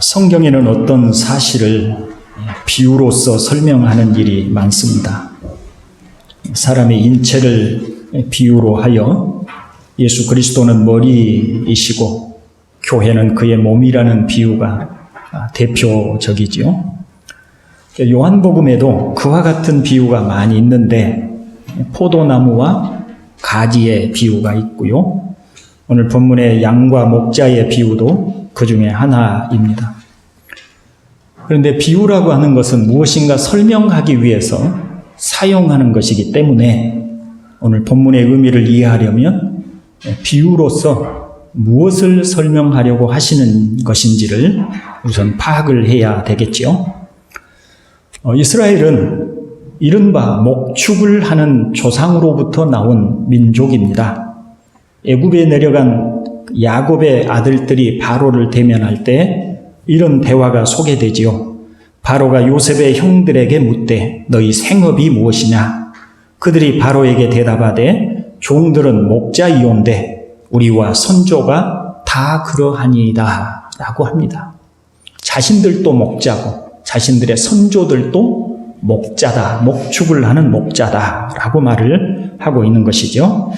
성경에는 어떤 사실을 비유로서 설명하는 일이 많습니다. 사람의 인체를 비유로 하여 예수 그리스도는 머리이시고 교회는 그의 몸이라는 비유가 대표적이지요. 요한복음에도 그와 같은 비유가 많이 있는데 포도나무와 가지의 비유가 있고요. 오늘 본문의 양과 목자의 비유도 그 중에 하나입니다. 그런데 비유라고 하는 것은 무엇인가 설명하기 위해서 사용하는 것이기 때문에 오늘 본문의 의미를 이해하려면 비유로서 무엇을 설명하려고 하시는 것인지를 우선 파악을 해야 되겠지요. 어, 이스라엘은 이른바 목축을 하는 조상으로부터 나온 민족입니다. 애굽에 내려간 야곱의 아들들이 바로를 대면할 때 이런 대화가 소개되지요. 바로가 요셉의 형들에게 묻되 너희 생업이 무엇이냐? 그들이 바로에게 대답하되 종들은 목자이온데 우리와 선조가 다 그러하니이다 라고 합니다. 자신들도 목자고 자신들의 선조들도 목자다, 목축을 하는 목자다 라고 말을 하고 있는 것이죠.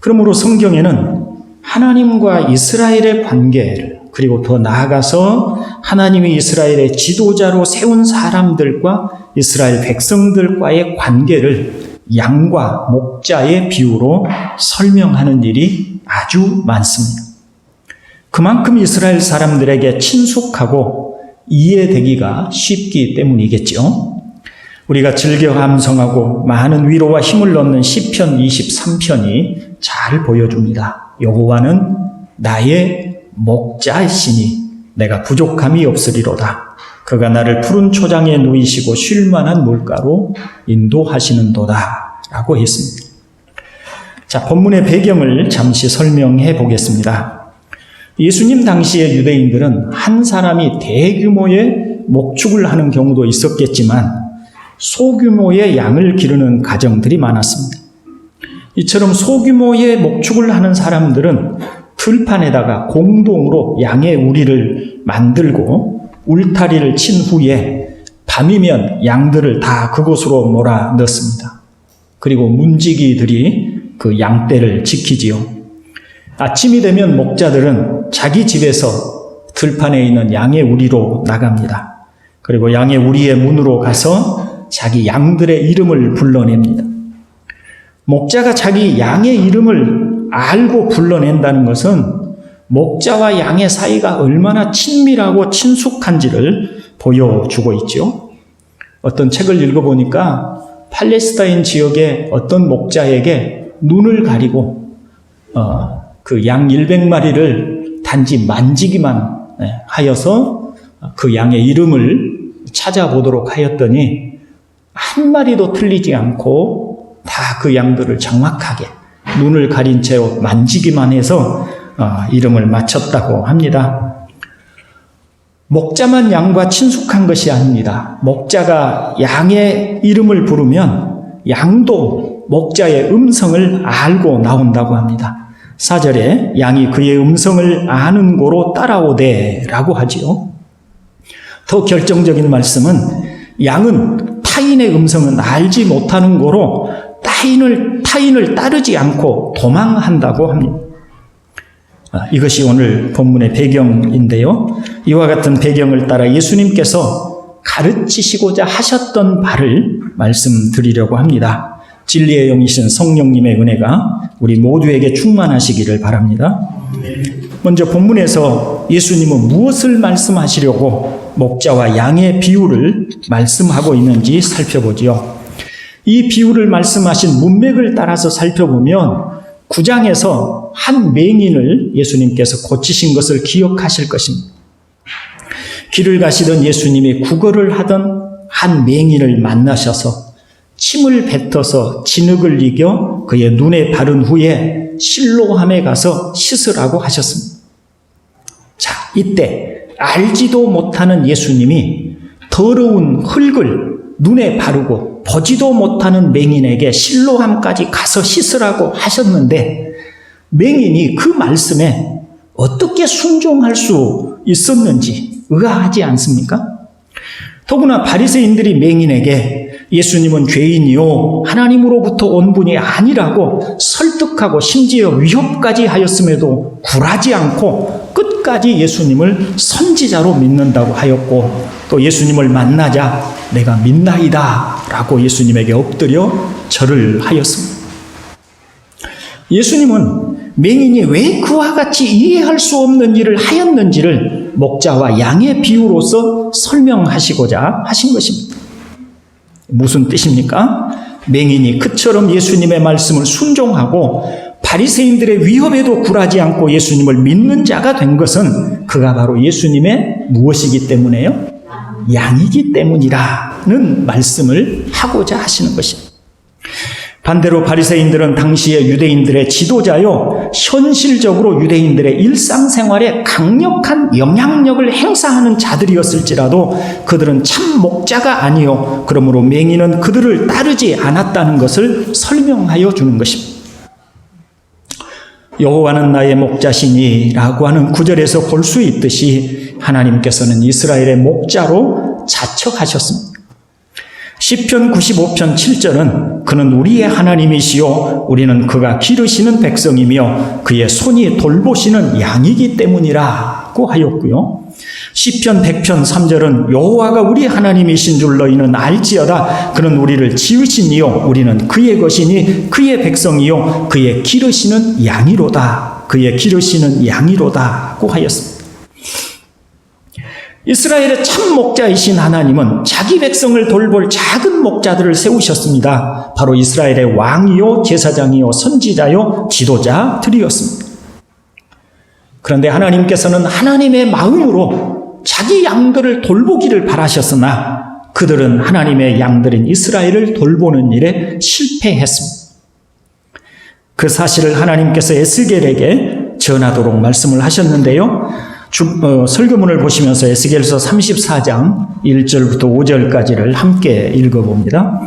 그러므로 성경에는 하나님과 이스라엘의 관계를 그리고 더 나아가서 하나님이 이스라엘의 지도자로 세운 사람들과 이스라엘 백성들과의 관계를 양과 목자의 비유로 설명하는 일이 아주 많습니다. 그만큼 이스라엘 사람들에게 친숙하고 이해되기가 쉽기 때문이겠죠. 우리가 즐겨 감성하고 많은 위로와 힘을 얻는 시편 23편이 잘 보여줍니다. 여호와는 나의 목자이시니 내가 부족함이 없으리로다. 그가 나를 푸른 초장에 누이시고 쉴만한 물가로 인도하시는도다. 라고 했습니다. 자, 본문의 배경을 잠시 설명해 보겠습니다. 예수님 당시의 유대인들은 한 사람이 대규모의 목축을 하는 경우도 있었겠지만 소규모의 양을 기르는 가정들이 많았습니다. 이처럼 소규모의 목축을 하는 사람들은 들판에다가 공동으로 양의 우리를 만들고 울타리를 친 후에 밤이면 양들을 다 그곳으로 몰아 넣습니다. 그리고 문지기들이 그 양떼를 지키지요. 아침이 되면 목자들은 자기 집에서 들판에 있는 양의 우리로 나갑니다. 그리고 양의 우리의 문으로 가서 자기 양들의 이름을 불러냅니다. 목자가 자기 양의 이름을 알고 불러낸다는 것은 목자와 양의 사이가 얼마나 친밀하고 친숙한지를 보여주고 있죠. 어떤 책을 읽어보니까 팔레스타인 지역의 어떤 목자에게 눈을 가리고 어, 그양 100마리를 단지 만지기만 하여서 그 양의 이름을 찾아보도록 하였더니 한 마리도 틀리지 않고 다 그 양들을 정확하게 눈을 가린 채 만지기만 해서 어, 이름을 맞췄다고 합니다. 목자만 양과 친숙한 것이 아닙니다. 목자가 양의 이름을 부르면 양도 목자의 음성을 알고 나온다고 합니다. 사절에 양이 그의 음성을 아는 고로 따라오되 라고 하지요. 더 결정적인 말씀은 양은 타인의 음성은 알지 못하는 고로 타인을, 타인을 따르지 않고 도망한다고 합니다. 아, 이것이 오늘 본문의 배경인데요. 이와 같은 배경을 따라 예수님께서 가르치시고자 하셨던 바를 말씀드리려고 합니다. 진리의 영이신 성령님의 은혜가 우리 모두에게 충만하시기를 바랍니다. 먼저 본문에서 예수님은 무엇을 말씀하시려고 목자와 양의 비유를 말씀하고 있는지 살펴보지요. 이 비유를 말씀하신 문맥을 따라서 살펴보면 9장에서 한 맹인을 예수님께서 고치신 것을 기억하실 것입니다. 길을 가시던 예수님이 구걸을 하던 한 맹인을 만나셔서 침을 뱉어서 진흙을 이겨 그의 눈에 바른 후에 실로함에 가서 씻으라고 하셨습니다. 자, 이때 알지도 못하는 예수님이 더러운 흙을 눈에 바르고 보지도 못하는 맹인에게 실로함까지 가서 씻으라고 하셨는데 맹인이 그 말씀에 어떻게 순종할 수 있었는지 의아하지 않습니까? 더구나 바리새인들이 맹인에게 예수님은 죄인이요 하나님으로부터 온 분이 아니라고 설득하고 심지어 위협까지 하였음에도 굴하지 않고 끝까지 예수님을 선지자로 믿는다고 하였고 또 예수님을 만나자 내가 믿나이다 라고 예수님에게 엎드려 절을 하였습니다. 예수님은 맹인이 왜 그와 같이 이해할 수 없는 일을 하였는지를 목자와 양의 비유로서 설명하시고자 하신 것입니다. 무슨 뜻입니까? 맹인이 그처럼 예수님의 말씀을 순종하고 바리새인들의 위협에도 굴하지 않고 예수님을 믿는 자가 된 것은 그가 바로 예수님의 무엇이기 때문에요? 양이기 때문이라는 말씀을 하고자 하시는 것입니다. 반대로 바리새인들은 당시의 유대인들의 지도자요 현실적으로 유대인들의 일상생활에 강력한 영향력을 행사하는 자들이었을지라도 그들은 참 목자가 아니요 그러므로 맹인은 그들을 따르지 않았다는 것을 설명하여 주는 것입니다. 여호와는 나의 목자시니라고 하는 구절에서 볼 수 있듯이 하나님께서는 이스라엘의 목자로 자척하셨습니다. 시편 95편 7절은 그는 우리의 하나님이시요 우리는 그가 기르시는 백성이며 그의 손이 돌보시는 양이기 때문이라고 하였고요. 시편 100편 3절은 여호와가 우리 하나님이신 줄 너희는 알지어다 그는 우리를 지으시니요 우리는 그의 것이니 그의 백성이요 그의 기르시는 양이로다 그의 기르시는 양이로다고 하였습니다. 이스라엘의 참 목자이신 하나님은 자기 백성을 돌볼 작은 목자들을 세우셨습니다. 바로 이스라엘의 왕이요, 제사장이요, 선지자요, 지도자들이었습니다. 그런데 하나님께서는 하나님의 마음으로 자기 양들을 돌보기를 바라셨으나 그들은 하나님의 양들인 이스라엘을 돌보는 일에 실패했습니다. 그 사실을 하나님께서 에스겔에게 전하도록 말씀을 하셨는데요. 주, 어, 설교문을 보시면서 에스겔서 34장 1절부터 5절까지를 함께 읽어봅니다.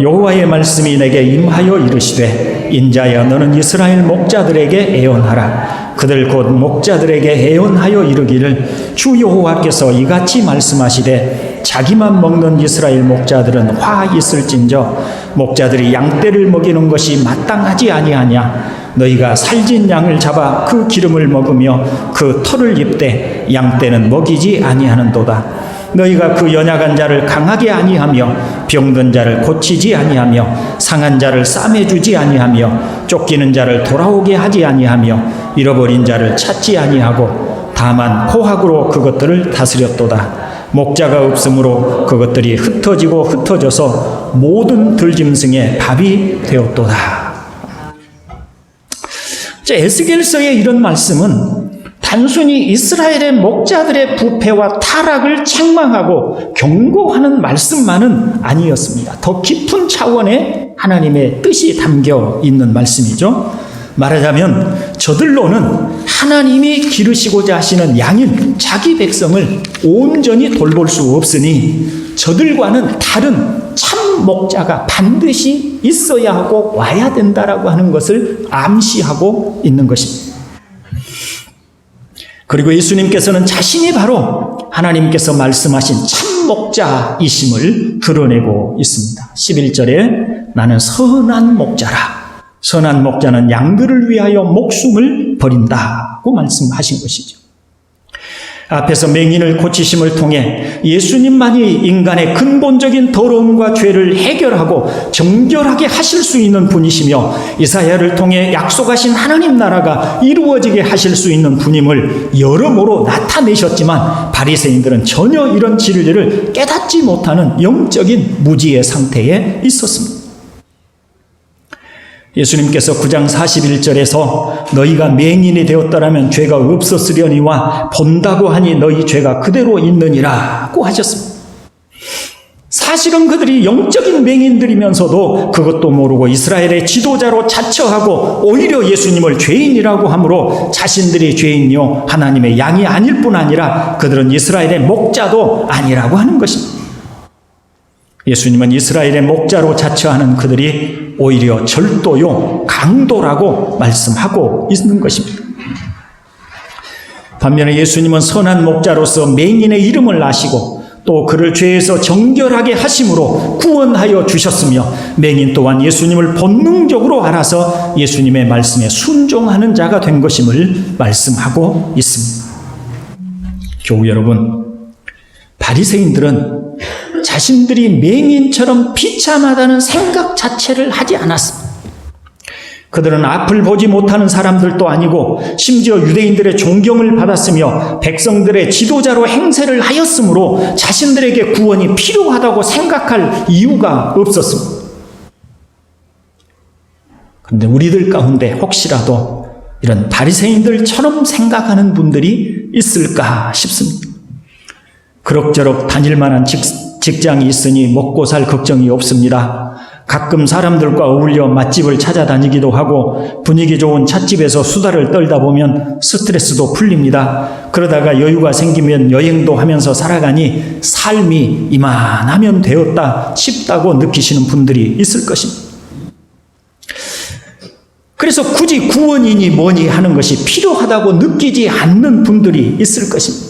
여호와의 말씀이 내게 임하여 이르시되 인자여 너는 이스라엘 목자들에게 애원하라 그들 곧 목자들에게 애원하여 이르기를 주 여호와께서 이같이 말씀하시되 자기만 먹는 이스라엘 목자들은 화 있을진저 목자들이 양떼를 먹이는 것이 마땅하지 아니하냐? 너희가 살진 양을 잡아 그 기름을 먹으며 그 털을 입되 양떼는 먹이지 아니하는도다. 너희가 그 연약한 자를 강하게 아니하며 병든 자를 고치지 아니하며 상한 자를 싸매 주지 아니하며 쫓기는 자를 돌아오게 하지 아니하며 잃어버린 자를 찾지 아니하고 다만 포학으로 그것들을 다스렸도다 목자가 없으므로 그것들이 흩어지고 흩어져서 모든 들짐승의 밥이 되었도다. 에스겔서의 이런 말씀은 단순히 이스라엘의 목자들의 부패와 타락을 책망하고 경고하는 말씀만은 아니었습니다. 더 깊은 차원의 하나님의 뜻이 담겨 있는 말씀이죠. 말하자면 저들로는 하나님이 기르시고자 하시는 양인 자기 백성을 온전히 돌볼 수 없으니 저들과는 다른 참 목자가 반드시 있어야 하고 와야 된다라고 하는 것을 암시하고 있는 것입니다. 그리고 예수님께서는 자신이 바로 하나님께서 말씀하신 참 목자이심을 드러내고 있습니다. 11절에 나는 선한 목자라. 선한 목자는 양들을 위하여 목숨을 버린다고 말씀하신 것이죠. 앞에서 맹인을 고치심을 통해 예수님만이 인간의 근본적인 더러움과 죄를 해결하고 정결하게 하실 수 있는 분이시며 이사야를 통해 약속하신 하나님 나라가 이루어지게 하실 수 있는 분임을 여러모로 나타내셨지만 바리새인들은 전혀 이런 진리를 깨닫지 못하는 영적인 무지의 상태에 있었습니다. 예수님께서 9장 41절에서 너희가 맹인이 되었더라면 죄가 없었으려니와 본다고 하니 너희 죄가 그대로 있느니라고 하셨습니다. 사실은 그들이 영적인 맹인들이면서도 그것도 모르고 이스라엘의 지도자로 자처하고 오히려 예수님을 죄인이라고 하므로 자신들이 죄인요 하나님의 양이 아닐 뿐 아니라 그들은 이스라엘의 목자도 아니라고 하는 것입니다. 예수님은 이스라엘의 목자로 자처하는 그들이 오히려 절도요, 강도라고 말씀하고 있는 것입니다. 반면에 예수님은 선한 목자로서 맹인의 이름을 아시고 또 그를 죄에서 정결하게 하심으로 구원하여 주셨으며 맹인 또한 예수님을 본능적으로 알아서 예수님의 말씀에 순종하는 자가 된 것임을 말씀하고 있습니다. 교우 여러분, 바리새인들은 자신들이 맹인처럼 비참하다는 생각 자체를 하지 않았습니다. 그들은 앞을 보지 못하는 사람들도 아니고 심지어 유대인들의 존경을 받았으며 백성들의 지도자로 행세를 하였으므로 자신들에게 구원이 필요하다고 생각할 이유가 없었습니다. 그런데 우리들 가운데 혹시라도 이런 바리새인들처럼 생각하는 분들이 있을까 싶습니다. 그럭저럭 다닐 만한 직, 직장이 있으니 먹고 살 걱정이 없습니다. 가끔 사람들과 어울려 맛집을 찾아다니기도 하고 분위기 좋은 찻집에서 수다를 떨다 보면 스트레스도 풀립니다. 그러다가 여유가 생기면 여행도 하면서 살아가니 삶이 이만하면 되었다 싶다고 느끼시는 분들이 있을 것입니다. 그래서 굳이 구원이니 뭐니 하는 것이 필요하다고 느끼지 않는 분들이 있을 것입니다.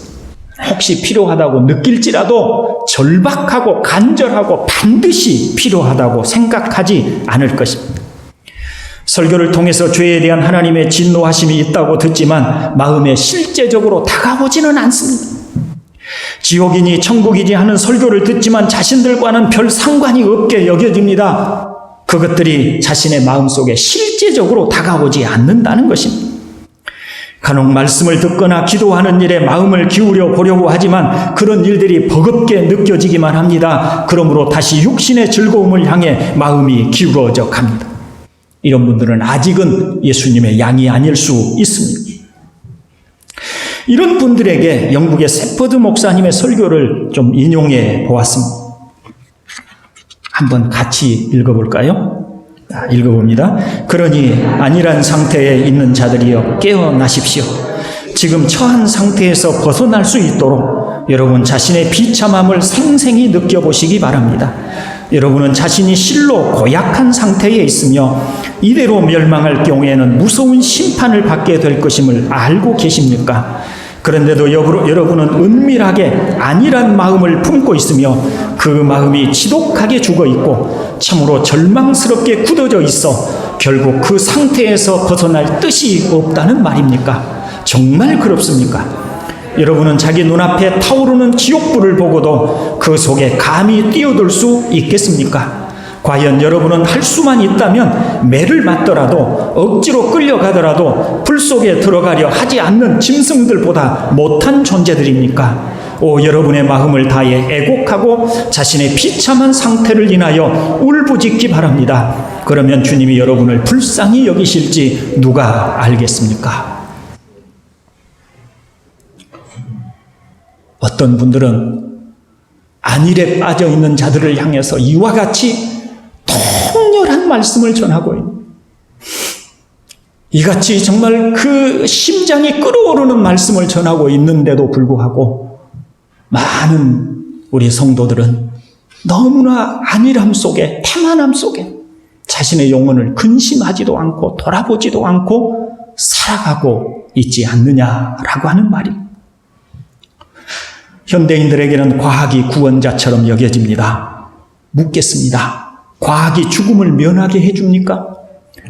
혹시 필요하다고 느낄지라도 절박하고 간절하고 반드시 필요하다고 생각하지 않을 것입니다. 설교를 통해서 죄에 대한 하나님의 진노하심이 있다고 듣지만 마음에 실제적으로 다가오지는 않습니다. 지옥이니 천국이니 하는 설교를 듣지만 자신들과는 별 상관이 없게 여겨집니다. 그것들이 자신의 마음속에 실제적으로 다가오지 않는다는 것입니다. 간혹 말씀을 듣거나 기도하는 일에 마음을 기울여 보려고 하지만 그런 일들이 버겁게 느껴지기만 합니다. 그러므로 다시 육신의 즐거움을 향해 마음이 기울어져 갑니다. 이런 분들은 아직은 예수님의 양이 아닐 수 있습니다. 이런 분들에게 영국의 세퍼드 목사님의 설교를 좀 인용해 보았습니다. 한번 같이 읽어볼까요? 읽어봅니다. 그러니 안일한 상태에 있는 자들이여 깨어나십시오. 지금 처한 상태에서 벗어날 수 있도록 여러분 자신의 비참함을 생생히 느껴보시기 바랍니다. 여러분은 자신이 실로 고약한 상태에 있으며 이대로 멸망할 경우에는 무서운 심판을 받게 될 것임을 알고 계십니까? 그런데도 여러분은 은밀하게 안일한 마음을 품고 있으며 그 마음이 지독하게 죽어 있고 참으로 절망스럽게 굳어져 있어 결국 그 상태에서 벗어날 뜻이 없다는 말입니까? 정말 그렇습니까? 여러분은 자기 눈앞에 타오르는 지옥불을 보고도 그 속에 감히 뛰어들 수 있겠습니까? 과연 여러분은 할 수만 있다면 매를 맞더라도 억지로 끌려가더라도 불 속에 들어가려 하지 않는 짐승들보다 못한 존재들입니까? 오 여러분의 마음을 다해 애곡하고 자신의 비참한 상태를 인하여 울부짖기 바랍니다. 그러면 주님이 여러분을 불쌍히 여기실지 누가 알겠습니까? 어떤 분들은 안일에 빠져 있는 자들을 향해서 이와 같이 통렬한 말씀을 전하고 있는 이같이 정말 그 심장이 끓어오르는 말씀을 전하고 있는데도 불구하고 많은 우리 성도들은 너무나 안일함 속에 태만함 속에 자신의 영혼을 근심하지도 않고 돌아보지도 않고 살아가고 있지 않느냐라고 하는 말입니다. 현대인들에게는 과학이 구원자처럼 여겨집니다. 묻겠습니다. 과학이 죽음을 면하게 해줍니까?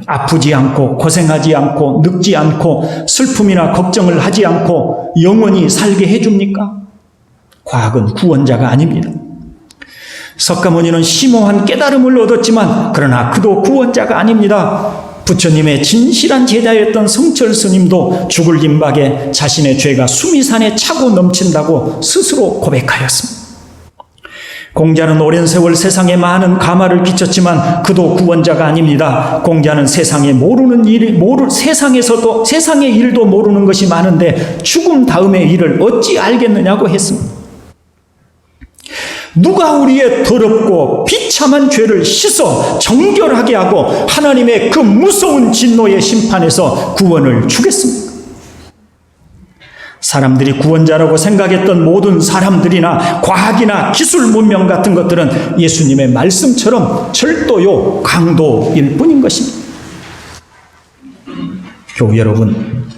아프지 않고 고생하지 않고 늙지 않고 슬픔이나 걱정을 하지 않고 영원히 살게 해줍니까? 과학은 구원자가 아닙니다. 석가모니는 심오한 깨달음을 얻었지만 그러나 그도 구원자가 아닙니다. 부처님의 진실한 제자였던 성철 스님도 죽을 임박에 자신의 죄가 수미산에 차고 넘친다고 스스로 고백하였습니다. 공자는 오랜 세월 세상에 많은 가마를 끼쳤지만 그도 구원자가 아닙니다. 공자는 세상에 모르는 일, 모르, 세상에서도 세상의 일도 모르는 것이 많은데 죽음 다음의 일을 어찌 알겠느냐고 했습니다. 누가 우리의 더럽고 비참한 죄를 씻어 정결하게 하고 하나님의 그 무서운 진노의 심판에서 구원을 주겠습니까? 사람들이 구원자라고 생각했던 모든 사람들이나 과학이나 기술 문명 같은 것들은 예수님의 말씀처럼 절도요 강도일 뿐인 것입니다. 교우 여러분,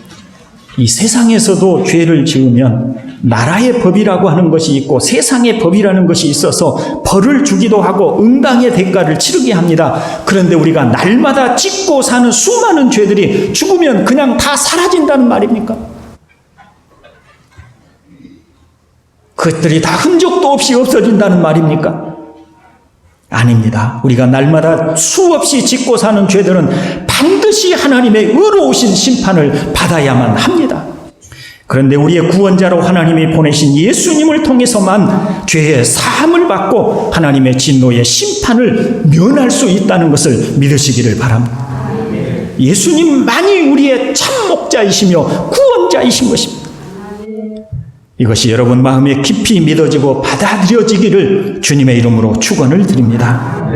이 세상에서도 죄를 지으면 나라의 법이라고 하는 것이 있고 세상의 법이라는 것이 있어서 벌을 주기도 하고 응당의 대가를 치르게 합니다. 그런데 우리가 날마다 짓고 사는 수많은 죄들이 죽으면 그냥 다 사라진다는 말입니까? 그것들이 다 흔적도 없이 없어진다는 말입니까? 아닙니다. 우리가 날마다 수없이 짓고 사는 죄들은 반드시 하나님의 의로우신 심판을 받아야만 합니다. 그런데 우리의 구원자로 하나님이 보내신 예수님을 통해서만 죄의 사함을 받고 하나님의 진노의 심판을 면할 수 있다는 것을 믿으시기를 바랍니다. 예수님만이 우리의 참 목자이시며 구원자이신 것입니다. 이것이 여러분 마음에 깊이 믿어지고 받아들여지기를 주님의 이름으로 축원을 드립니다.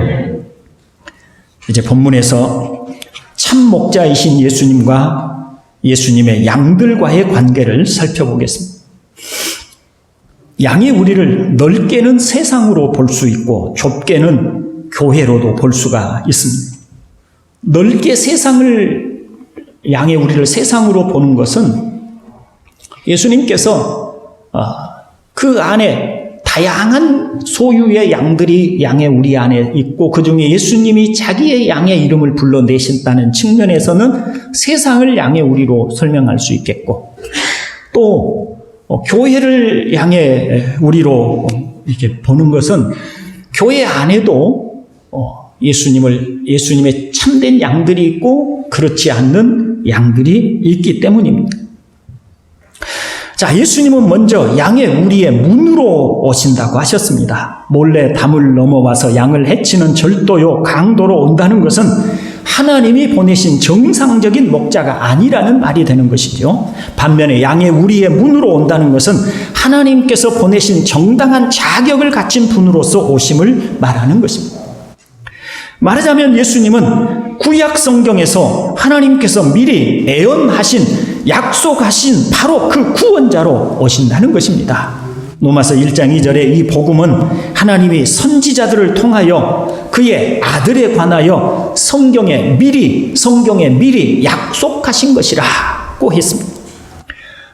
이제 본문에서 참 목자이신 예수님과 예수님의 양들과의 관계를 살펴보겠습니다. 양의 우리를 넓게는 세상으로 볼 수 있고 좁게는 교회로도 볼 수가 있습니다. 넓게 세상을 양의 우리를 세상으로 보는 것은 예수님께서 어, 그 안에 다양한 소유의 양들이 양의 우리 안에 있고 그 중에 예수님이 자기의 양의 이름을 불러내신다는 측면에서는 세상을 양의 우리로 설명할 수 있겠고 또 어, 교회를 양의 우리로 이렇게 보는 것은 교회 안에도 어, 예수님을 예수님의 참된 양들이 있고 그렇지 않는 양들이 있기 때문입니다. 자, 예수님은 먼저 양의 우리의 문으로 오신다고 하셨습니다. 몰래 담을 넘어와서 양을 해치는 절도요, 강도로 온다는 것은 하나님이 보내신 정상적인 목자가 아니라는 말이 되는 것이죠. 반면에 양의 우리의 문으로 온다는 것은 하나님께서 보내신 정당한 자격을 가진 분으로서 오심을 말하는 것입니다. 말하자면 예수님은 구약 성경에서 하나님께서 미리 애언하신 약속하신 바로 그 구원자로 오신다는 것입니다. 로마서 1장 2절에 이 복음은 하나님이 선지자들을 통하여 그의 아들에 관하여 성경에 미리 성경에 미리 약속하신 것이라고 했습니다.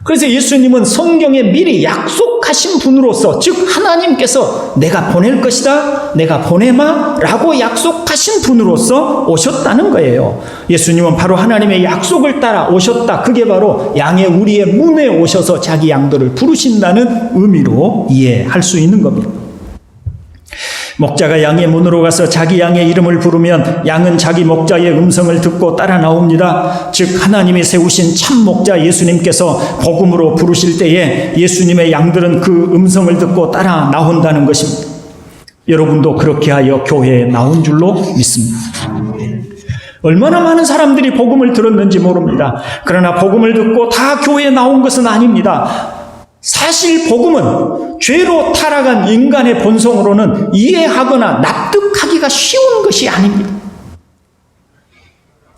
그래서 예수님은 성경에 미리 약속하신 분으로서 즉 하나님께서 내가 보낼 것이다 내가 보내마 라고 약속하신 분으로서 오셨다는 거예요. 예수님은 바로 하나님의 약속을 따라 오셨다. 그게 바로 양의 우리의 문에 오셔서 자기 양들을 부르신다는 의미로 이해할 수 있는 겁니다 목자가 양의 문으로 가서 자기 양의 이름을 부르면 양은 자기 목자의 음성을 듣고 따라 나옵니다. 즉 하나님이 세우신 참 목자 예수님께서 복음으로 부르실 때에 예수님의 양들은 그 음성을 듣고 따라 나온다는 것입니다. 여러분도 그렇게 하여 교회에 나온 줄로 믿습니다. 얼마나 많은 사람들이 복음을 들었는지 모릅니다. 그러나 복음을 듣고 다 교회에 나온 것은 아닙니다. 사실 복음은 죄로 타락한 인간의 본성으로는 이해하거나 납득하기가 쉬운 것이 아닙니다.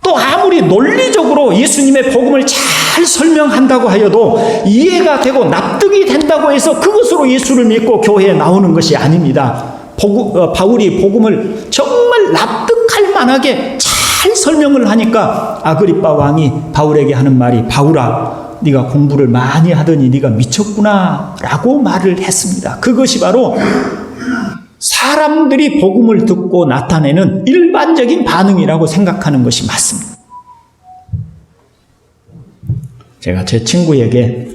또 아무리 논리적으로 예수님의 복음을 잘 설명한다고 하여도 이해가 되고 납득이 된다고 해서 그것으로 예수를 믿고 교회에 나오는 것이 아닙니다. 어, 바울이 복음을 정말 납득할 만하게 잘 설명을 하니까 아그리빠 왕이 바울에게 하는 말이 바울아 네가 공부를 많이 하더니 네가 미쳤구나라고 말을 했습니다. 그것이 바로 사람들이 복음을 듣고 나타내는 일반적인 반응이라고 생각하는 것이 맞습니다. 제가 제 친구에게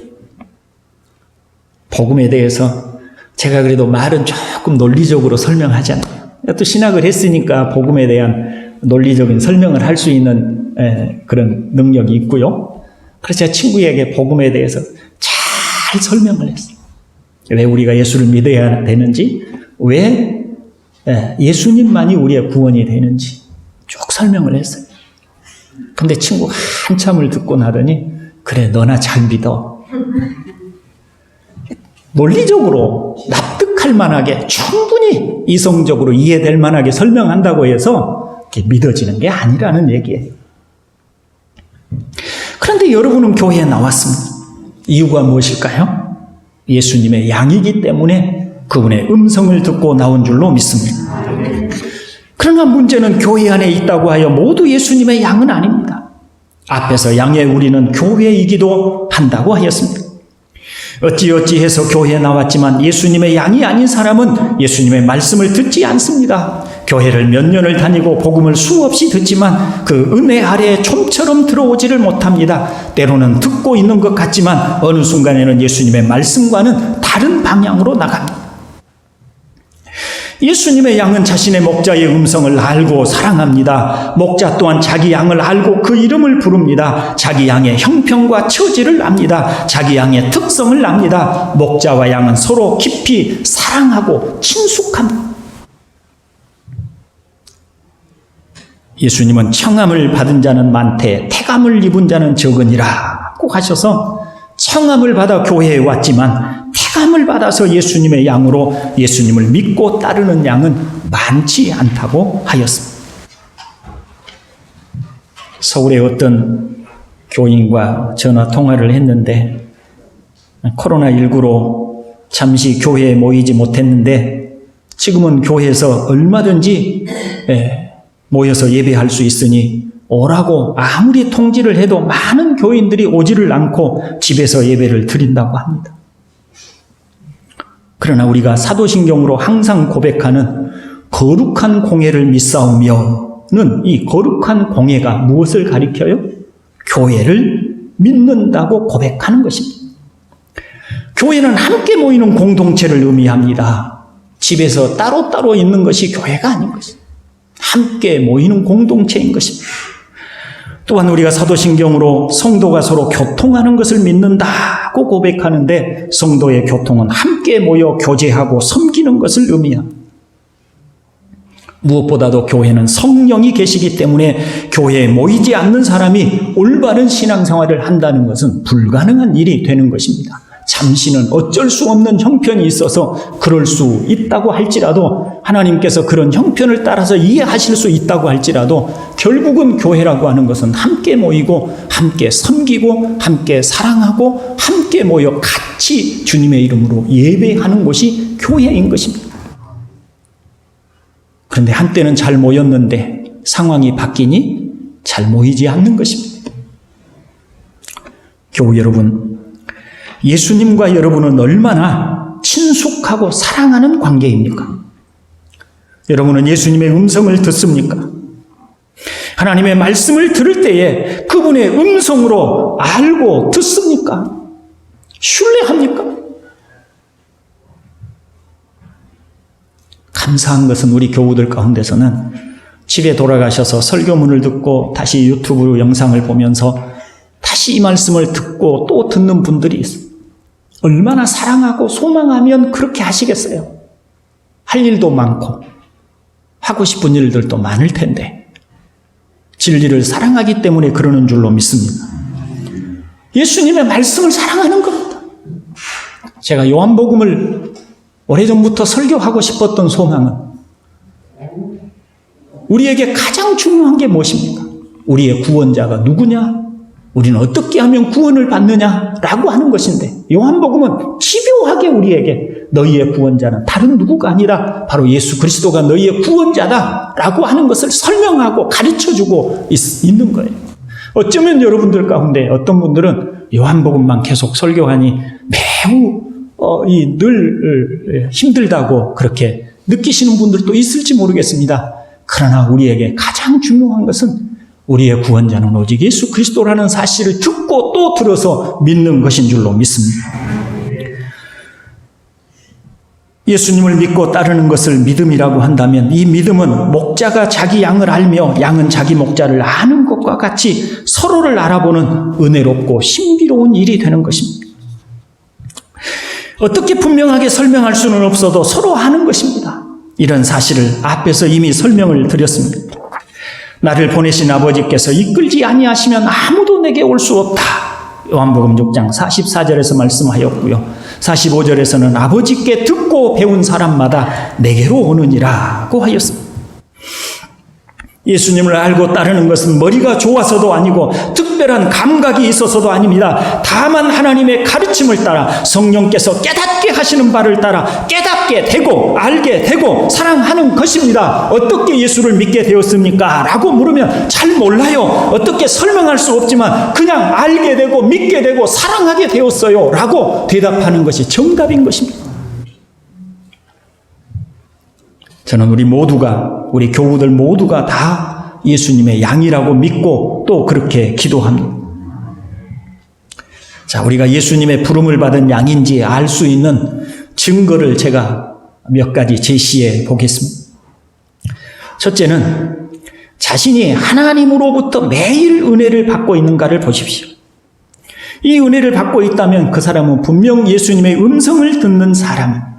복음에 대해서 제가 그래도 말은 조금 논리적으로 설명하잖아요. 또 신학을 했으니까 복음에 대한 논리적인 설명을 할 수 있는 그런 능력이 있고요. 그래서 제 친구에게 복음에 대해서 잘 설명을 했어요. 왜 우리가 예수를 믿어야 되는지, 왜 예, 예수님만이 우리의 구원이 되는지 쭉 설명을 했어요. 근데 친구가 한참을 듣고 나더니, 그래, 너나 잘 믿어. 논리적으로 납득할 만하게 충분히 이성적으로 이해될 만하게 설명한다고 해서 믿어지는 게 아니라는 얘기예요. 그런데 여러분은 교회에 나왔습니다. 이유가 무엇일까요? 예수님의 양이기 때문에 그분의 음성을 듣고 나온 줄로 믿습니다. 그러나 문제는 교회 안에 있다고 하여 모두 예수님의 양은 아닙니다. 앞에서 양의 우리는 교회이기도 한다고 하였습니다. 어찌어찌 해서 교회에 나왔지만 예수님의 양이 아닌 사람은 예수님의 말씀을 듣지 않습니다. 교회를 몇 년을 다니고 복음을 수없이 듣지만 그 은혜 아래에 좀처럼 들어오지를 못합니다. 때로는 듣고 있는 것 같지만 어느 순간에는 예수님의 말씀과는 다른 방향으로 나갑니다. 예수님의 양은 자신의 목자의 음성을 알고 사랑합니다. 목자 또한 자기 양을 알고 그 이름을 부릅니다. 자기 양의 형편과 처지를 압니다. 자기 양의 특성을 압니다. 목자와 양은 서로 깊이 사랑하고 친숙합니다. 예수님은 청함을 받은 자는 많되 태감을 입은 자는 적으니라고 하셔서 청함을 받아 교회에 왔지만 태감을 받아서 예수님의 양으로 예수님을 믿고 따르는 양은 많지 않다고 하였습니다. 서울의 어떤 교인과 전화 통화를 했는데 코로나19로 잠시 교회에 모이지 못했는데 지금은 교회에서 얼마든지 예, 모여서 예배할 수 있으니 오라고 아무리 통지를 해도 많은 교인들이 오지를 않고 집에서 예배를 드린다고 합니다. 그러나 우리가 사도신경으로 항상 고백하는 거룩한 공예를 믿사오며는 이 거룩한 공예가 무엇을 가리켜요? 교회를 믿는다고 고백하는 것입니다. 교회는 함께 모이는 공동체를 의미합니다. 집에서 따로따로 있는 것이 교회가 아닌 것입니다. 함께 모이는 공동체인 것입니다. 또한 우리가 사도신경으로 성도가 서로 교통하는 것을 믿는다고 고백하는데 성도의 교통은 함께 모여 교제하고 섬기는 것을 의미합니다. 무엇보다도 교회는 성령이 계시기 때문에 교회에 모이지 않는 사람이 올바른 신앙생활을 한다는 것은 불가능한 일이 되는 것입니다. 잠시는 어쩔 수 없는 형편이 있어서 그럴 수 있다고 할지라도 하나님께서 그런 형편을 따라서 이해하실 수 있다고 할지라도 결국은 교회라고 하는 것은 함께 모이고 함께 섬기고 함께 사랑하고 함께 모여 같이 주님의 이름으로 예배하는 곳이 교회인 것입니다. 그런데 한때는 잘 모였는데 상황이 바뀌니 잘 모이지 않는 것입니다. 교우 여러분, 예수님과 여러분은 얼마나 친숙하고 사랑하는 관계입니까? 여러분은 예수님의 음성을 듣습니까? 하나님의 말씀을 들을 때에 그분의 음성으로 알고 듣습니까? 신뢰합니까? 감사한 것은 우리 교우들 가운데서는 집에 돌아가셔서 설교문을 듣고 다시 유튜브 영상을 보면서 다시 이 말씀을 듣고 또 듣는 분들이 있어요. 얼마나 사랑하고 소망하면 그렇게 하시겠어요? 할 일도 많고, 하고 싶은 일들도 많을 텐데, 진리를 사랑하기 때문에 그러는 줄로 믿습니다. 예수님의 말씀을 사랑하는 겁니다. 제가 요한복음을 오래전부터 설교하고 싶었던 소망은 우리에게 가장 중요한 게 무엇입니까? 우리의 구원자가 누구냐? 우리는 어떻게 하면 구원을 받느냐라고 하는 것인데 요한복음은 집요하게 우리에게 너희의 구원자는 다른 누구가 아니라 바로 예수 그리스도가 너희의 구원자다라고 하는 것을 설명하고 가르쳐주고 있, 는 거예요. 어쩌면 여러분들 가운데 어떤 분들은 요한복음만 계속 설교하니 매우 어, 이 늘 힘들다고 그렇게 느끼시는 분들도 있을지 모르겠습니다. 그러나 우리에게 가장 중요한 것은 우리의 구원자는 오직 예수 그리스도라는 사실을 듣고 또 들어서 믿는 것인 줄로 믿습니다. 예수님을 믿고 따르는 것을 믿음이라고 한다면 이 믿음은 목자가 자기 양을 알며 양은 자기 목자를 아는 것과 같이 서로를 알아보는 은혜롭고 신비로운 일이 되는 것입니다. 어떻게 분명하게 설명할 수는 없어도 서로 아는 것입니다. 이런 사실을 앞에서 이미 설명을 드렸습니다. 나를 보내신 아버지께서 이끌지 아니하시면 아무도 내게 올 수 없다. 요한복음 6장 44절에서 말씀하였고요. 45절에서는 아버지께 듣고 배운 사람마다 내게로 오느니라고 하였습니다. 예수님을 알고 따르는 것은 머리가 좋아서도 아니고 특별한 감각이 있어서도 아닙니다. 다만 하나님의 가르침을 따라 성령께서 깨닫게 하시는 바를 따라 깨닫게 되고 알게 되고 사랑하는 것입니다. 어떻게 예수를 믿게 되었습니까? 라고 물으면 잘 몰라요. 어떻게 설명할 수 없지만 그냥 알게 되고 믿게 되고 사랑하게 되었어요. 라고 대답하는 것이 정답인 것입니다. 저는 우리 모두가, 우리 교우들 모두가 다 예수님의 양이라고 믿고 또 그렇게 기도합니다. 자, 우리가 예수님의 부름을 받은 양인지 알 수 있는 증거를 제가 몇 가지 제시해 보겠습니다. 첫째는 자신이 하나님으로부터 매일 은혜를 받고 있는가를 보십시오. 이 은혜를 받고 있다면 그 사람은 분명 예수님의 음성을 듣는 사람입니다.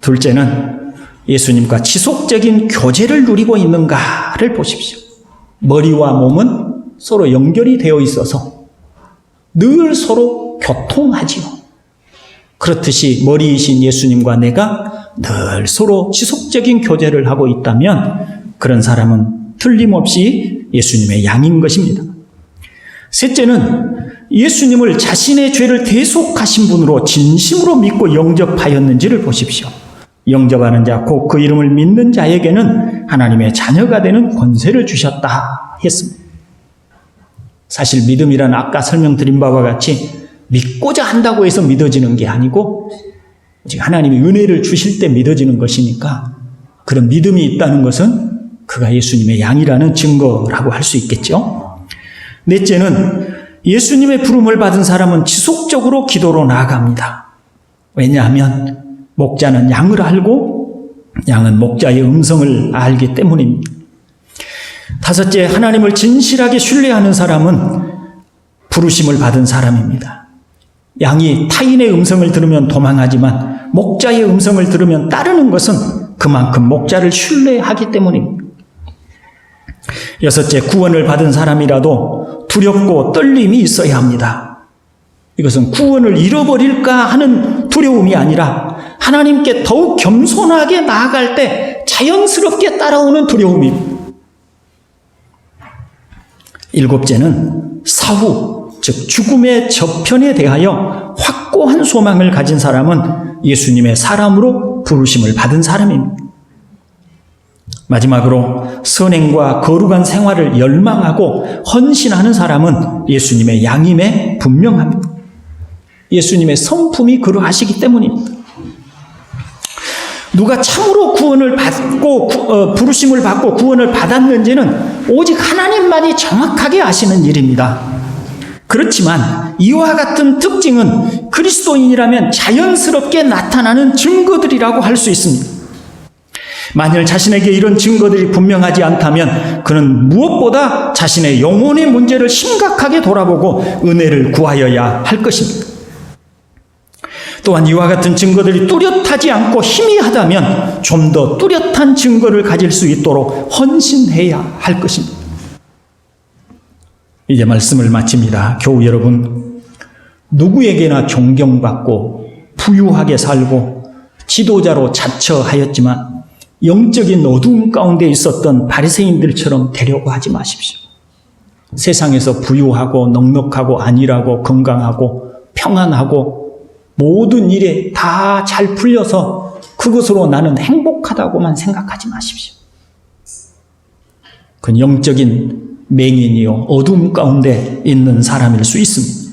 둘째는 예수님과 지속적인 교제를 누리고 있는가를 보십시오. 머리와 몸은 서로 연결이 되어 있어서 늘 서로 교통하지요. 그렇듯이 머리이신 예수님과 내가 늘 서로 지속적인 교제를 하고 있다면 그런 사람은 틀림없이 예수님의 양인 것입니다. 셋째는 예수님을 자신의 죄를 대속하신 분으로 진심으로 믿고 영접하였는지를 보십시오. 영접하는 자, 곧 그 이름을 믿는 자에게는 하나님의 자녀가 되는 권세를 주셨다 했습니다. 사실 믿음이란 아까 설명드린 바와 같이 믿고자 한다고 해서 믿어지는 게 아니고 하나님이 은혜를 주실 때 믿어지는 것이니까 그런 믿음이 있다는 것은 그가 예수님의 양이라는 증거라고 할 수 있겠죠. 넷째는 예수님의 부름을 받은 사람은 지속적으로 기도로 나아갑니다. 왜냐하면 목자는 양을 알고 양은 목자의 음성을 알기 때문입니다. 다섯째, 하나님을 진실하게 신뢰하는 사람은 부르심을 받은 사람입니다. 양이 타인의 음성을 들으면 도망하지만 목자의 음성을 들으면 따르는 것은 그만큼 목자를 신뢰하기 때문입니다. 여섯째, 구원을 받은 사람이라도 두렵고 떨림이 있어야 합니다. 이것은 구원을 잃어버릴까 하는 두려움이 아니라 하나님께 더욱 겸손하게 나아갈 때 자연스럽게 따라오는 두려움입니다. 일곱째는 사후, 즉 죽음의 저편에 대하여 확고한 소망을 가진 사람은 예수님의 사람으로 부르심을 받은 사람입니다. 마지막으로 선행과 거룩한 생활을 열망하고 헌신하는 사람은 예수님의 양임에 분명합니다. 예수님의 성품이 그러하시기 때문입니다. 누가 참으로 구원을 받고 어, 부르심을 받고 구원을 받았는지는 오직 하나님만이 정확하게 아시는 일입니다. 그렇지만 이와 같은 특징은 그리스도인이라면 자연스럽게 나타나는 증거들이라고 할 수 있습니다. 만일 자신에게 이런 증거들이 분명하지 않다면 그는 무엇보다 자신의 영혼의 문제를 심각하게 돌아보고 은혜를 구하여야 할 것입니다. 또한 이와 같은 증거들이 뚜렷하지 않고 희미하다면 좀 더 뚜렷한 증거를 가질 수 있도록 헌신해야 할 것입니다. 이제 말씀을 마칩니다. 교우 여러분, 누구에게나 존경받고 부유하게 살고 지도자로 자처하였지만 영적인 어두움 가운데 있었던 바리새인들처럼 되려고 하지 마십시오. 세상에서 부유하고 넉넉하고 안일하고 건강하고 평안하고 모든 일에 다잘 풀려서 그것으로 나는 행복하다고만 생각하지 마십시오. 그 영적인 맹인이요 어둠 가운데 있는 사람일 수 있습니다.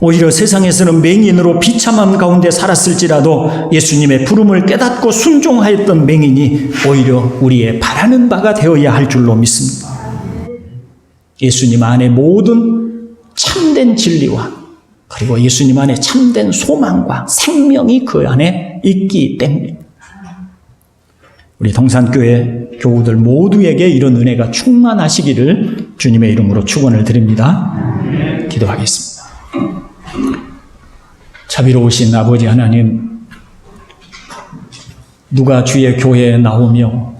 오히려 세상에서는 맹인으로 비참함 가운데 살았을지라도 예수님의 부름을 깨닫고 순종하였던 맹인이 오히려 우리의 바라는 바가 되어야 할 줄로 믿습니다. 예수님 안에 모든 참된 진리와 그리고 예수님 안에 참된 소망과 생명이 그 안에 있기 때문입니다. 우리 동산교회 교우들 모두에게 이런 은혜가 충만하시기를 주님의 이름으로 축원을 드립니다. 기도하겠습니다. 자비로우신 아버지 하나님, 누가 주의 교회에 나오며